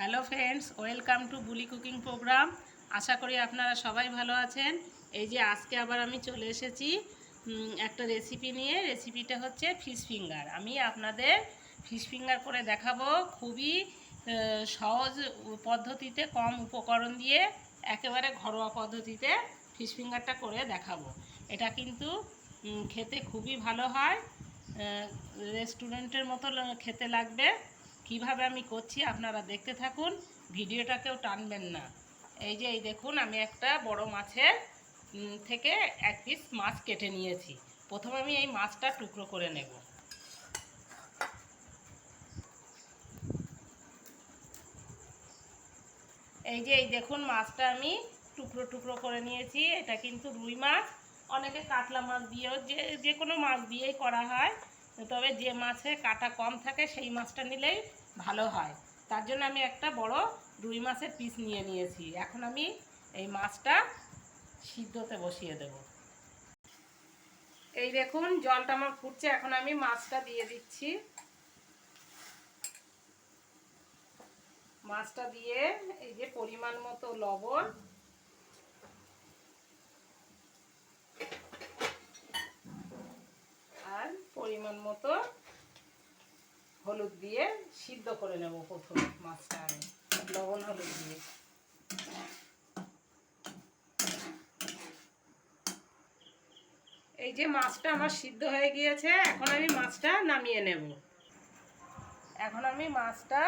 Hello friends, welcome to bully cooking programme. আশা করি আপনারা সবাই ভালো আছেন। এই যে আজকে আবার আমি চলে এসেছি একটা রেসিপি নিয়ে। রেসিপিটা হচ্ছে ফিশ ফিঙ্গার আমি আপনাদের ফিশ ফিঙ্গার করে দেখাবো খুবই সহজ পদ্ধতিতে, কম উপকরণ দিয়ে, একেবারে ঘরোয়া পদ্ধতিতে ফিশ ফিঙ্গারটা করে দেখাবো। এটা কিন্তু খেতে খুবই ভালো হয়। রেস্টুরেন্টের মতো খেতে লাগবে। কীভাবে আমি করছি আপনারা দেখতে থাকুন, ভিডিওটাকেও টানবেন না। এই যে, এই দেখুন, আমি একটা বড় মাছের থেকে এক পিস মাছ কেটে নিয়েছি। প্রথমে আমি এই মাছটা টুকরো করে নেব। এই যে, এই দেখুন, মাছটা আমি টুকরো টুকরো করে নিয়েছি। এটা কিন্তু রুই মাছ। অনেকে কাতলা মাছ দিয়েও, যে যে কোনো মাছ দিয়েই করা হয়। তবে যে মাছে কাটা কম থাকে, সেই মাছটা নিলেই ভালো হয়। তার জন্য আমি একটা বড় রুই মাছের পিস নিয়ে নিয়েছি। এখন আমি এই মাছটা সিদ্ধতে বসিয়ে দেব। এই দেখুন, জলটা আমার ফুটছে, এখন আমি মাছটা দিয়ে দিচ্ছি। মাছটা দিয়ে এই যে পরিমাণ মতো লবণ। আর পরিমাণ মতো হলুদ দিয়ে সিদ্ধ করে নেব প্রথমে মাছটা আমি লবণ হলুদ দিয়ে। এই যে মাছটা আমার সিদ্ধ হয়ে গিয়েছে, এখন আমি মাছটা নামিয়ে নেব। এখন আমি মাছটা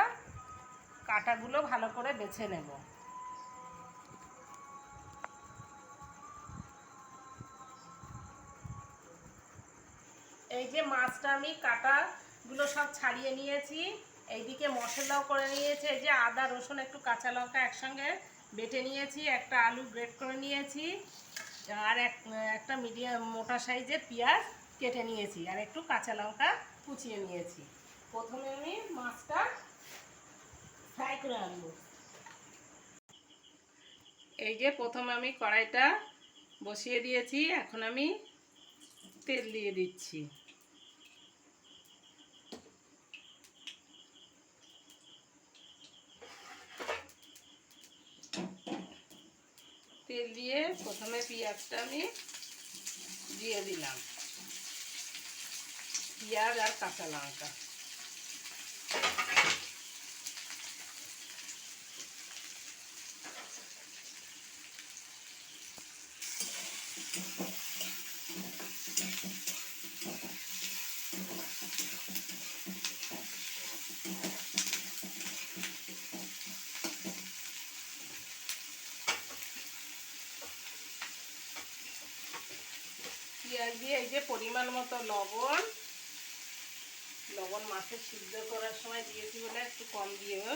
কাটাগুলো ভালো করে বেছে নেব। এই যে মাছটা আমি কাটাগুলো সব ছাড়িয়ে নিয়েছি। এইদিকে মশলাও করে নিয়েছি। এই যে আদা, রসুন, একটু কাঁচা লঙ্কা একসঙ্গে বেটে নিয়েছি, একটা আলু গ্রেট করে নিয়েছি, আর এক, একটা মিডিয়াম মোটা সাইজের পেঁয়াজ কেটে নিয়েছি, আর একটু কাঁচা লঙ্কা কুচিয়ে নিয়েছি। প্রথমে আমি মাছটা ফ্রাই করে আনব। এই যে প্রথমে আমি কড়াইটা বসিয়ে দিয়েছি, এখন আমি তেল দিয়ে দিচ্ছি। তেল দিয়ে প্রথমে পেঁয়াজটা আমি দিয়ে দিলাম। পেঁয়াজ আর কাঁচা লঙ্কা। দিয়ে এই যে পরিমাণ মতো লবণ। লবণ মাছের সিদ্ধ করার সময় দিয়েছি বলে একটু কম দিও।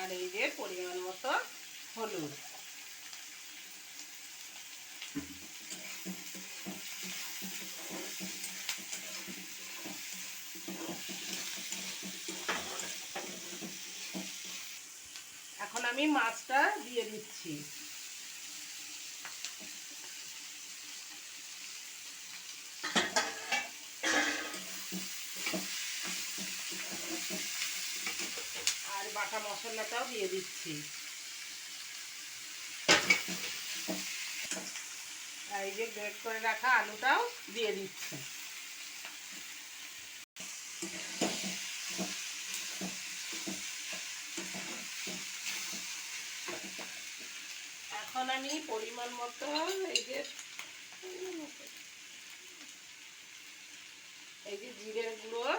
আর এই যে পরিমাণ মতো হলুদ। এখন আমি মাছটা দিয়ে দিচ্ছি আর বাটা মশলাটাও দিয়ে দিচ্ছি। এই যে গ্রেট করে রাখা আলুটাও দিয়ে দিচ্ছি। এখন আমি পরিমাণ মতো এই যে এই যে জিরের গুঁড়ো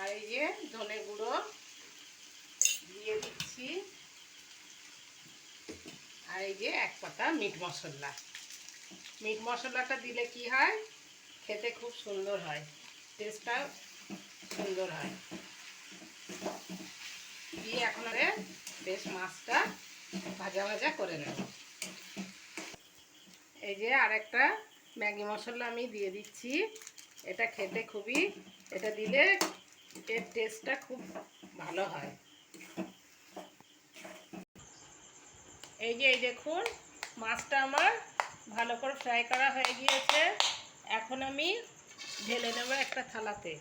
আর এই যে ধনে গুঁড়ো দিয়ে দিচ্ছি আর এই যে এক পাতা মিট মশলা। মিট মশলাটা দিলে কি হয়? খেতে খুব সুন্দর হয়। টেস্টটা সুন্দর হয়। দিয়ে এখন বেশ মাছটা ভাজা ভাজা করে নেব। এই যে আরেকটা ম্যাগি মশলা আমি দিয়ে দিচ্ছি। এটা খেতে খুবই, এটা দিলে এর টেস্টটা খুব ভালো হয়। এই যে, এই দেখুন, মাছটা আমার ভালো করে ফ্রাই করা হয়ে গিয়েছে। এখন আমি ঢেলে নেব একটা থালাতে।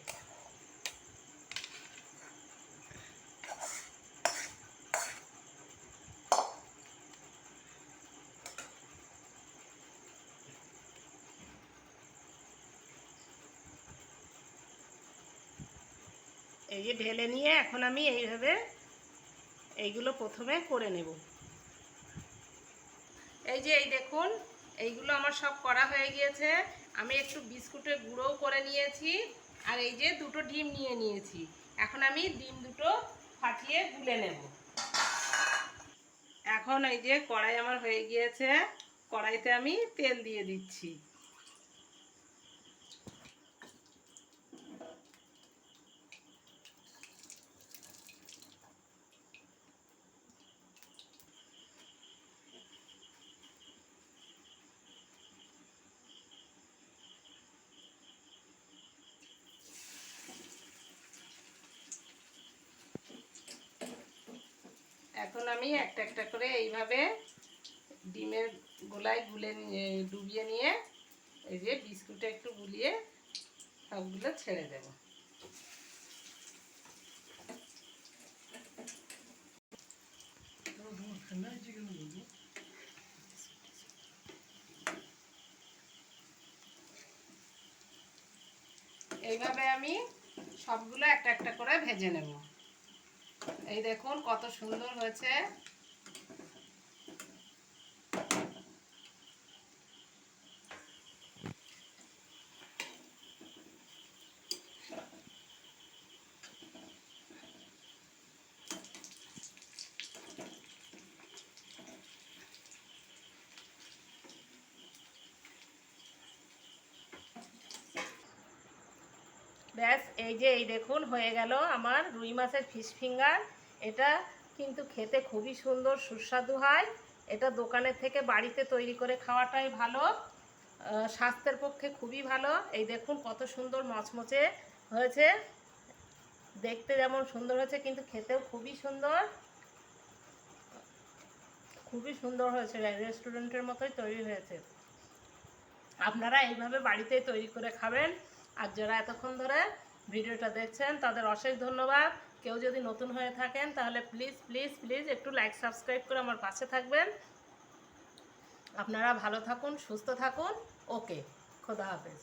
এই যে ঢেলে নিয়ে এখন আমি এইভাবে এইগুলো প্রথমে করে নেব। এই যে এই দেখুন, এইগুলো আমার সব করা হয়ে গিয়েছে। আমি একটু বিস্কুটের গুঁড়োও করে নিয়েছি আর এই যে দুটো ডিম নিয়ে নিয়েছি। এখন আমি ডিম দুটো ফাটিয়ে গুলে নেব। এখন এই যে কড়াই আমার হয়ে গিয়েছে, কড়াইতে আমি তেল দিয়ে দিচ্ছি। এখন আমি একটা একটা করে এইভাবে ডিমের গোলায় গুলে ডুবিয়ে নিয়ে এই যে বিস্কুটে একটু গুলিয়ে সবগুলো ছেড়ে দেব। এইভাবে আমি সবগুলো একটা একটা করে ভেজে নেব। এই দেখুন কত সুন্দর হয়েছে। ব্যাস, এই যে, এই দেখুন, হয়ে গেল আমার রুই মাছের ফিশ ফিঙ্গার। এটা কিন্তু খেতে খুবই সুন্দর, সুস্বাদু হয়। এটা দোকানের থেকে বাড়িতে তৈরি করে খাওয়াটাই ভালো। স্বাস্থ্যের পক্ষে খুবই ভালো। এই দেখুন কত সুন্দর মচমচে হয়েছে। দেখতে যেমন সুন্দর হয়েছে, কিন্তু খেতেও খুবই সুন্দর। খুবই সুন্দর হয়েছে রেস্টুরেন্টের মতোই তৈরি হয়েছে। আপনারা এইভাবে বাড়িতেই তৈরি করে খাবেন। আর যারা এতক্ষণ ধরে ভিডিওটা দেখছেন, তাদের অশেষ ধন্যবাদ। কেউ যদি নতুন হয়ে থাকেন, তাহলে প্লিজ প্লিজ প্লিজ একটু লাইক সাবস্ক্রাইব করে আমার পাশে থাকবেন। আপনারা ভালো থাকুন, সুস্থ থাকুন। ওকে খোদা হাফেজ।